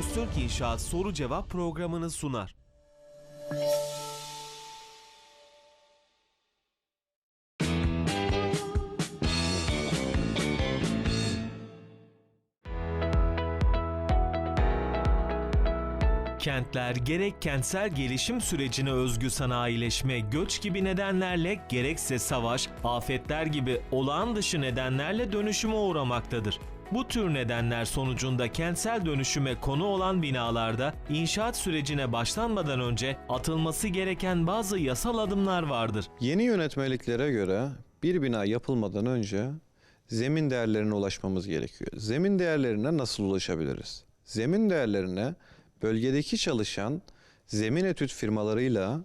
Öztürk İnşaat soru cevap programını sunar. Kentler gerek kentsel gelişim sürecine özgü sanayileşme, göç gibi nedenlerle gerekse savaş, afetler gibi olağan dışı nedenlerle dönüşüme uğramaktadır. Bu tür nedenler sonucunda kentsel dönüşüme konu olan binalarda inşaat sürecine başlanmadan önce atılması gereken bazı yasal adımlar vardır. Yeni yönetmeliklere göre bir bina yapılmadan önce zemin değerlerine ulaşmamız gerekiyor. Zemin değerlerine nasıl ulaşabiliriz? Zemin değerlerine bölgedeki çalışan zemin etüt firmalarıyla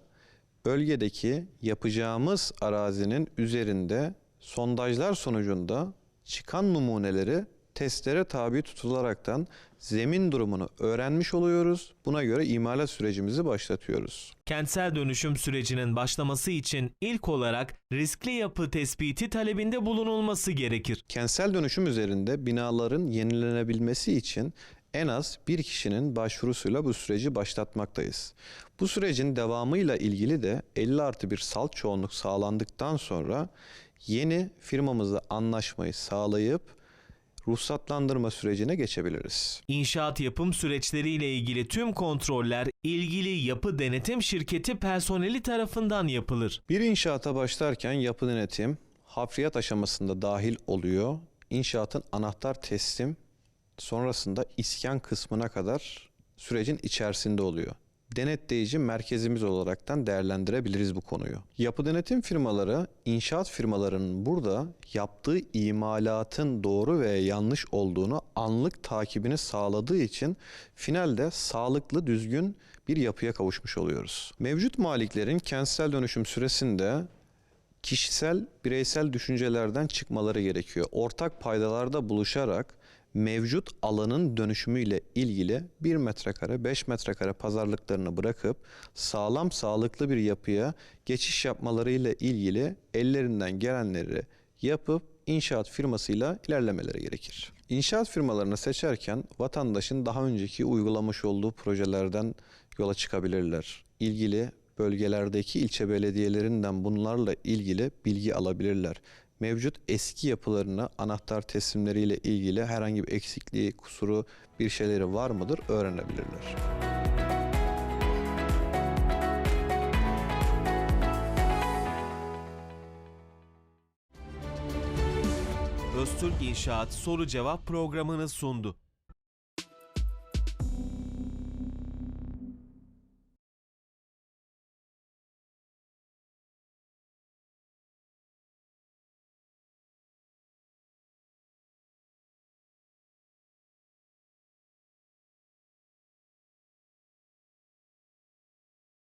bölgedeki yapacağımız arazinin üzerinde sondajlar sonucunda çıkan numuneleri testlere tabi tutularaktan zemin durumunu öğrenmiş oluyoruz. Buna göre imalat sürecimizi başlatıyoruz. Kentsel dönüşüm sürecinin başlaması için ilk olarak riskli yapı tespiti talebinde bulunulması gerekir. Kentsel dönüşüm üzerinde binaların yenilenebilmesi için en az bir kişinin başvurusuyla bu süreci başlatmaktayız. Bu sürecin devamıyla ilgili de 50 artı bir salt çoğunluk sağlandıktan sonra yeni firmamızla anlaşmayı sağlayıp ruhsatlandırma sürecine geçebiliriz. İnşaat yapım süreçleriyle ilgili tüm kontroller ilgili yapı denetim şirketi personeli tarafından yapılır. Bir inşaata başlarken yapı denetim hafriyat aşamasında dahil oluyor. İnşaatın anahtar teslim sonrasında iskan kısmına kadar sürecin içerisinde oluyor. Denetleyici merkezimiz olaraktan değerlendirebiliriz bu konuyu. Yapı denetim firmaları inşaat firmalarının burada yaptığı imalatın doğru ve yanlış olduğunu anlık takibini sağladığı için finalde sağlıklı düzgün bir yapıya kavuşmuş oluyoruz. Mevcut maliklerin kentsel dönüşüm süresinde kişisel, bireysel düşüncelerden çıkmaları gerekiyor. Ortak paydalarda buluşarak mevcut alanın dönüşümüyle ilgili 1 metrekare, 5 metrekare pazarlıklarını bırakıp sağlam, sağlıklı bir yapıya geçiş yapmalarıyla ilgili ellerinden gelenleri yapıp inşaat firmasıyla ilerlemeleri gerekir. İnşaat firmalarını seçerken vatandaşın daha önceki uygulamış olduğu projelerden yola çıkabilirler. İlgili bölgelerdeki ilçe belediyelerinden bunlarla ilgili bilgi alabilirler. Mevcut eski yapılarına anahtar teslimleriyle ilgili herhangi bir eksikliği, kusuru, bir şeyleri var mıdır öğrenebilirler. Öztürk İnşaat soru cevap programını sundu.